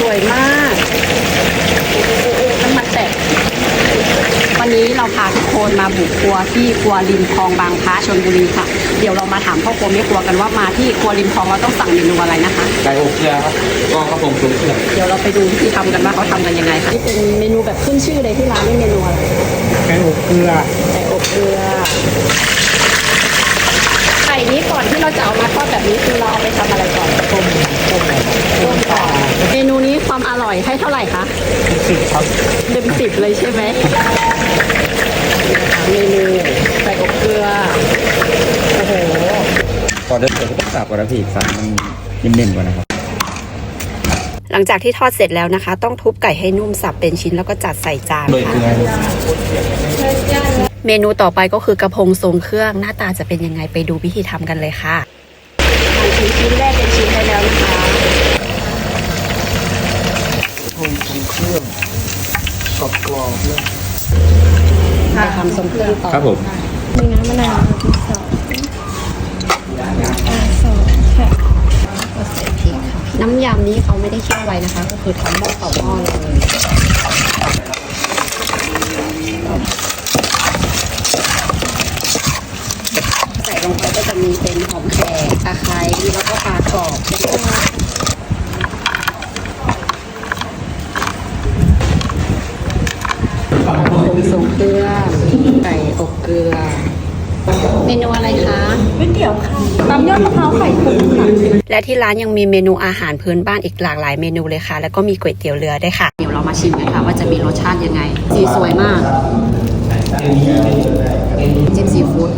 สวยมากโอ้โหน้ำมันแตกวันนี้เราพาทุกคนมาบุกครัวที่ครัวริมคลองบางพระชลบุรีค่ะ เดี๋ยวเรามาถามพ่อครัวแม่ครัวกันว่ามาที่ครัวริมคลองเราต้องสั่งเมนูอะไรนะคะ ไก่อบเกลือครับก็ข้าวต้มซุปเกลือเดี๋ยวเราไปดูวิธีทำกันว่าเขาทำกันยังไงค่ะนี่เป็นเมนูแบบขึ้นชื่อเลยที่ร้านนี่เมนูอะไรไก่อบเกลือไก่อบเกลือไก่นี้ก่อนที่เราจะเอามาทอดแบบนี้คือเราเอาไปทำอะไรก่อน ต้มต้มอะไรต้มปลา เมนูนี้ความอ ร่อยให้เท่าไหร่คะสิบครับเต็มสิบเลยใช่ไหมเมนูไก่อบเกลือ โอ้โหก่อนเดินเปิดก็ต้องสับก่อนนะพี่สับมันเน้นๆกว่านะครับ หลังจากที่ทอดเสร็จแล้วนะคะ ต้องทุบไก่ให้นุ่มสับเป็นชิ้นแล้วก็จัดใส่จานโดยค่ะเกลือเมนูต่อไปก็คือกระพงทรงเครื่องหน้าตาจะเป็นยังไงไปดูวิธีทำกันเลยค่ะหั่นชิ้นชิ้นแรกเป็นชิ้นไปแล้วนะคะท งทงเครื่องกรอบกรอบๆเลยไปทำทรงเครื่องต่อครับผมมีน้ำมะนาวที่สองอ่าสองค่ะก็ใส่พริกค่ะน้ำยำนี้เขาไม่ได้เคี่ยวไว้นะคะ ก็คือทำหม้อต่อหม้อเลยใส่ลงไปก็จะมีเป็นหอมแขกตะไคร้แล้วก็ปลากรอบเป็นต้นผม ทรงเครื่องไก่อบเกลือ เมนูอะไรคะก๋วยเตี๋ยวค่ะตำยอดมะพร้าวไข่ตุ๋นค่ะและที่ร้านยังมีเมนูอาหารพื้นบ้านอีกหลากหลายเมนูเลยค่ะ แล้วก็มีก๋วยเตี๋ยวเรือด้วยค่ะ เดี๋ยวเรามาชิมกันค่ะว่าจะมีรสชาติยังไง สีสวยมากจิ้มซีฟู้ด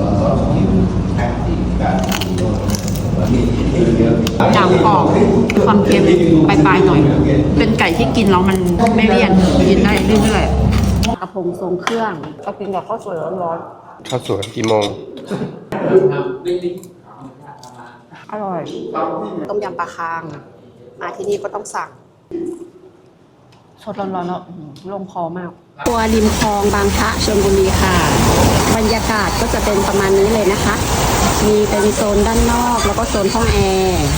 จามกรอบความเค็มปลายๆหน่อย เป็นไก่ที่กินแล้วมันไม่เลี่ยนกินได้เรื่อยๆ กระพงทรงเครื่องก็กินกับข้าวสวยร้อนข้าวสวยกี่โมง ๆอร่อยต้มยำปลาคาง มาที่นี่ก็ต้องสั่ง สดร้อนๆแล้วอื้อหือลงคอมาก ตัวริมคลองบางพระชลบุรีค่ะ บรรยากาศก็จะเป็นประมาณนี้เลยนะคะ มีเป็นโซนด้านนอกแล้วก็โซนห้องแอร์